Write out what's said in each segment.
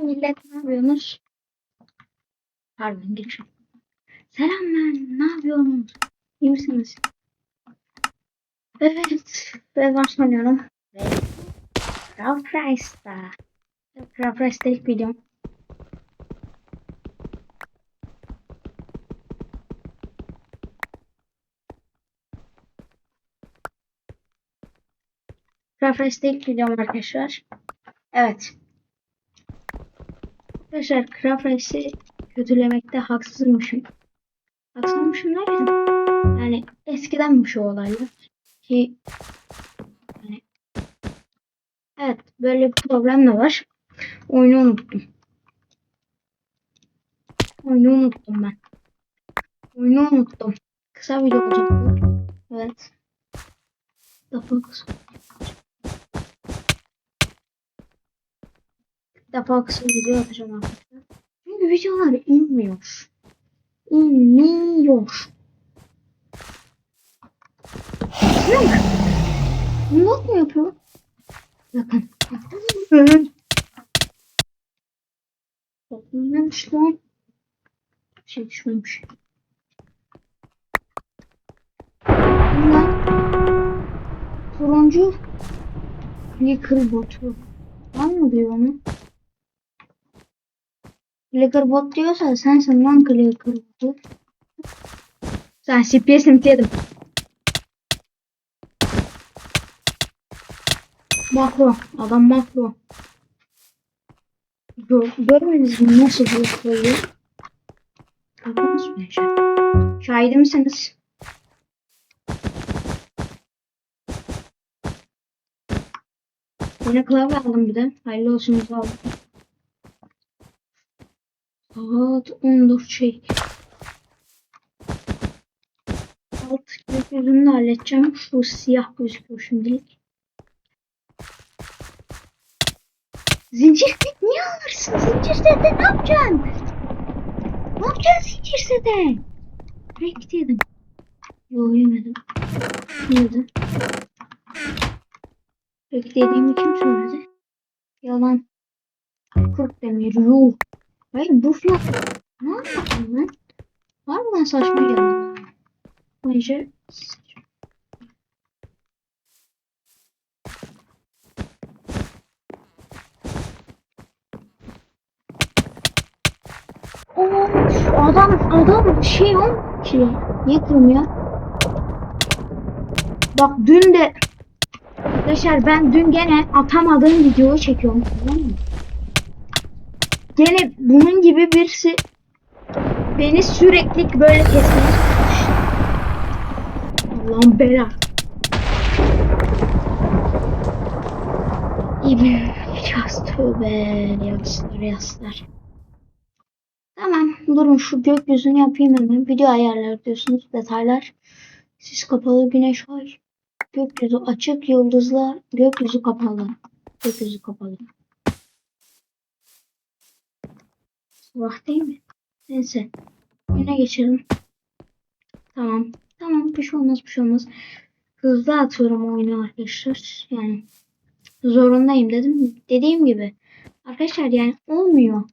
millet ne yapıyorsunuz? Pardon girişim. Selam lan ne yapıyorsunuz? İyi misiniz? Evet. Ben başlanıyorum. Ve Craft Rice'da. Craft Rice'da ilk videom. Craft Rice'da ilk videom arkadaşlar. Evet. Arkadaşlar Craft kötülemekte haksızmışım. Haksızmışım derken yani eskidenmiş o olaylar. Ki yani, evet böyle bir problem de var. Oyunu unuttum. Oyunu unuttum ben. Oyunu unuttum. Kısa video olacak bu. Evet. Defa kısa. Defa kısa video atacağım arkadaşlar. Çünkü videolar inmiyor. İnmiyor. Mi? Not mu yapıyor? Bakın. Bakın. Bakılmamış lan. Şey düşmemiş. Bunlar turuncu Flickr botu. Var mı diyor onu? Flickr bot diyorsa sensin lan Flickr botu. Sen CPS yedim. Makro. Adam makro. Gör, görmediniz mi nasıl blokladı? Gördünüz mü? Şah- Şahidi misiniz? Yine klavye aldım bir de. Hayırlı olsun olun. Saat 14 şey. Alt gökyüzünü de halledeceğim. Şu siyah gözüküyor şimdilik. Zincir set niye alırsın? Zincir sette ne yapacaksın? Ne yapacaksın zincir sette? Renk yedim. Yo yemedim. Yemedim. Renk dediğimi kim söyledi? Yalan. Kırk demir. Yuh. Hayır bu fiyat. Ne yapıyorsun lan? Harbiden saçma geldi. Of, adam adam şey on ki niye kırmıyor? Bak dün de Arkadaşlar ben dün gene atamadığım videoyu çekiyorum tamam mı? Gene bunun gibi birisi beni sürekli böyle kesmeye. Allah'ım bela. İyi biraz tövbe yaslar yaslar. Tamam durun şu gökyüzünü yapayım hemen. Video ayarlar diyorsunuz detaylar. Siz kapalı güneş var. Gökyüzü açık yıldızlar. Gökyüzü kapalı. Gökyüzü kapalı. Sabah değil mi? Neyse. Yine geçelim. Tamam. Tamam bir şey olmaz bir şey olmaz. Hızlı atıyorum oyunu arkadaşlar. Yani zorundayım dedim. Dediğim gibi. Arkadaşlar yani olmuyor.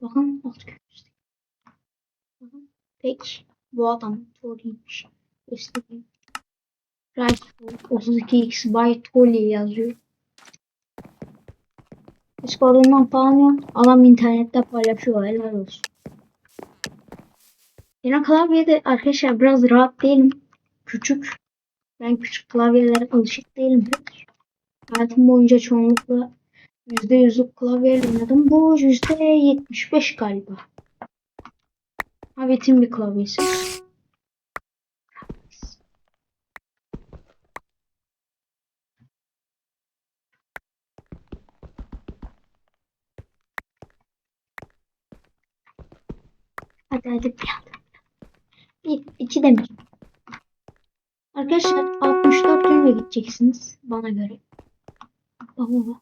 Bakın alt. Bakın. Peki. Bu adam Tori'ymiş. Rifle 32x by Tolly yazıyor. Discord'undan falan yok. Adam internette paylaşıyor. Helal olsun. Yine klavyede arkadaşlar biraz rahat değilim. Küçük. Ben küçük klavyelere alışık değilim pek. Hayatım boyunca çoğunlukla %100'lük klavyeyle oynadım. Bu %75 galiba. Havet'in bir klavyesi. Hadi bir anda. Bir, iki demir. Arkadaşlar 64 günle gideceksiniz bana göre. Baba.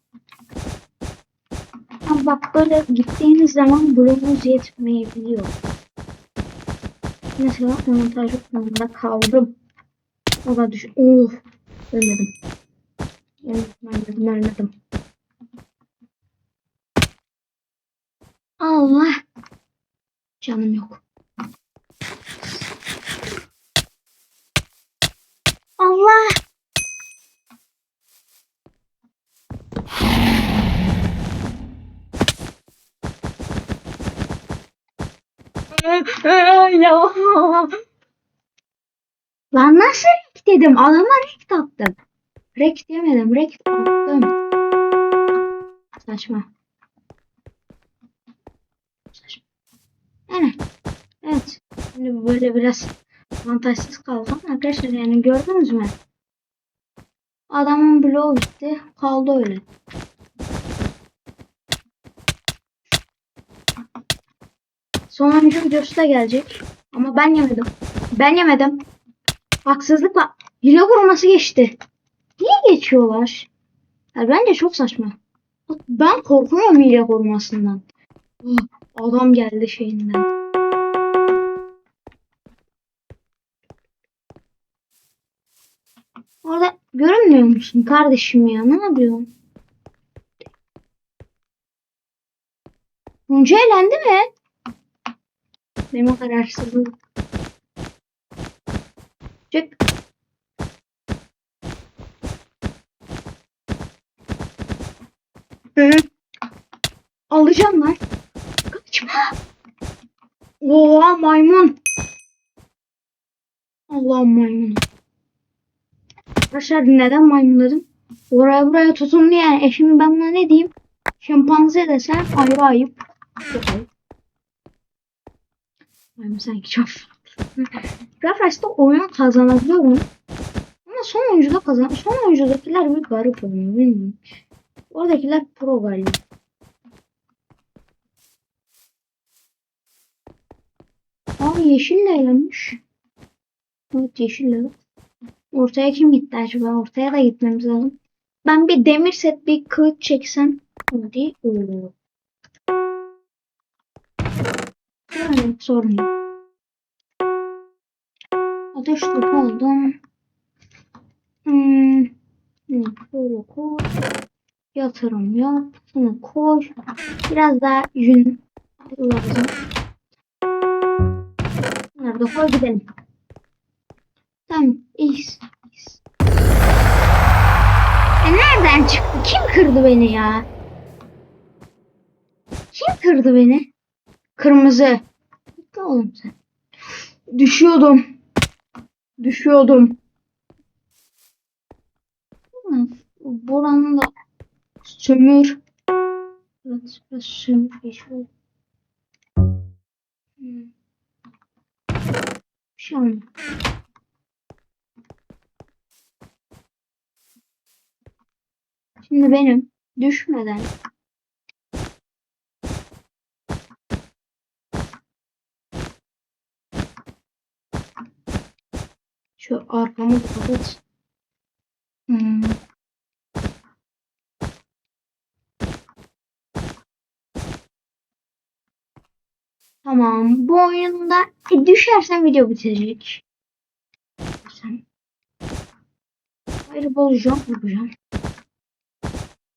Ama bak böyle gittiğiniz zaman bloğunuz yetmeyebiliyor. Mesela montaj konumunda kaldım. O da düş... Ölmedim. Ölmedim, ölmedim, ölmedim. Allah. Canım yok. Allah. Lan nasıl rek dedim? Adama rek attım. Rek demedim. Rek. Saçma. Saçma. Yani. Evet. Şimdi böyle biraz avantajsız kaldım. Arkadaşlar yani gördünüz mü? Adamın bloğu bitti. Kaldı öyle. Sonuncu videosu da gelecek. Ama ben yemedim. Ben yemedim. Haksızlıkla hile koruması geçti. Niye geçiyorlar? Ya bence çok saçma. Ben korkuyorum hile korumasından. Ah, Adam geldi şeyinden. Orada görünmüyor musun kardeşim ya? Ne yapıyorsun? Tunca elendi mi? Benim kararsızlığım. Çık. Hı. Alacağım lan. Kaçma. Oha maymun. Allah maymun. Arkadaşlar neden maymun dedim? Oraya buraya tutumlu yani. E şimdi ben buna ne diyeyim? Şempanze desem ayrı ayıp. Çok ayıp. Maymun sanki çok Grafrax'ta oyun kazanabiliyorum. Ama son oyuncuda kazan. Son oyuncudakiler bir garip oynuyor. Bilmiyorum. Oradakiler pro galiba. Aa yeşille eğlenmiş. Evet yeşille. Ortaya kim gitti acaba? Ortaya da gitmemiz lazım. Ben bir demir set bir kılıç çeksem. Hadi. Oo. Yani sorun yok. Ateş topu oldum. Hmm. Böyle koy. Yatırım yap. Bunu koy. Biraz daha yün lazım. Da koy gidelim. Tamam. İyiyiz. E nereden çıktı? Kim kırdı beni ya? Kim kırdı beni? Kırmızı. Gitti oğlum sen. Düşüyordum. Düşüyordum. Buranın da sömür. Evet, biraz sömür geçiyor. Hmm. Bir şey. Şimdi benim düşmeden şu arkamı kapat. Hmm. Tamam. Bu oyunda e, düşersen video bitecek. Sen. Bol jump yapacağım.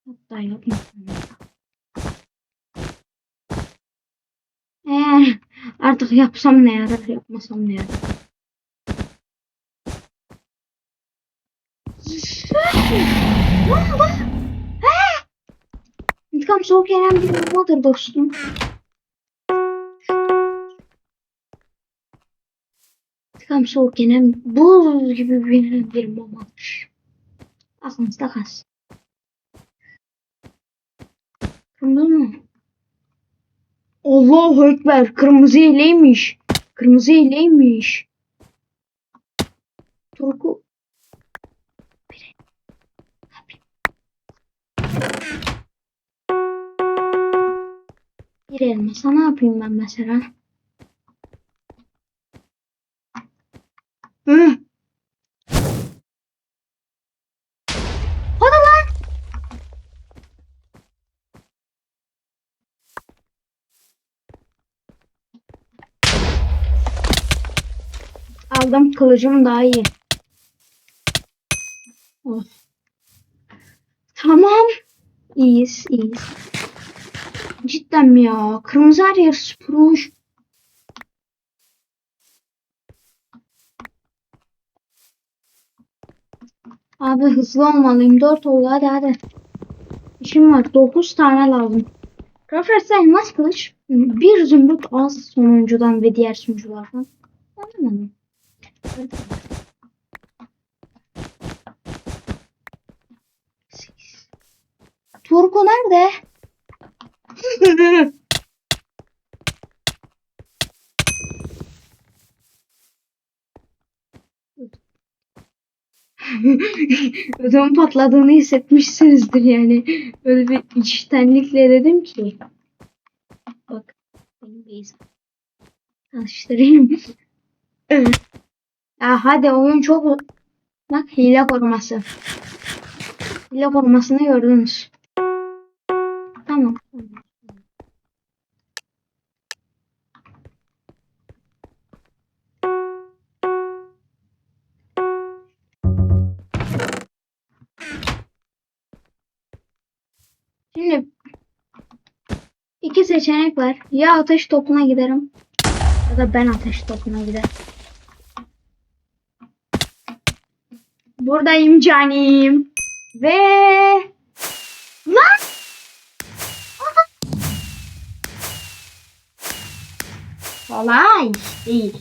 Hatta yapmasam. Eğer artık yapsam ne yarar, yapmasam ne yarar. He? İntikam soğuk yenen bir bombadır dostum. İntikam soğuk yenen buz gibi bir, bir bombadır. Aklınızda kalsın. Kırmızı mı? Allahu Ekber. Kırmızı hileymiş. Kırmızı hileymiş. Turku. Bir elmasa ne yapayım ben mesela? Aldım kılıcım daha iyi. Oh. Tamam. İyiyiz, iyiyiz. Cidden mi ya? Kırmızı her yer süpürmüş. Abi hızlı olmalıyım. 4 oldu hadi hadi. İşim var. 9 tane lazım. Profesör elmas kılıç. Bir zümrüt az sonuncudan ve diğer sunuculardan. Anlamadım. Turko nerede? Ödüm patladığını hissetmişsinizdir yani. Öyle bir içtenlikle dedim ki. Bak benim beyzim. Tanıştırayım. Ya hadi oyun çok... Bak hile koruması. Hile korumasını gördünüz. Tamam. Şimdi iki seçenek var. Ya ateş topuna giderim ya da ben ateş topuna giderim. Buradayım canim. Ve lan kolay değil.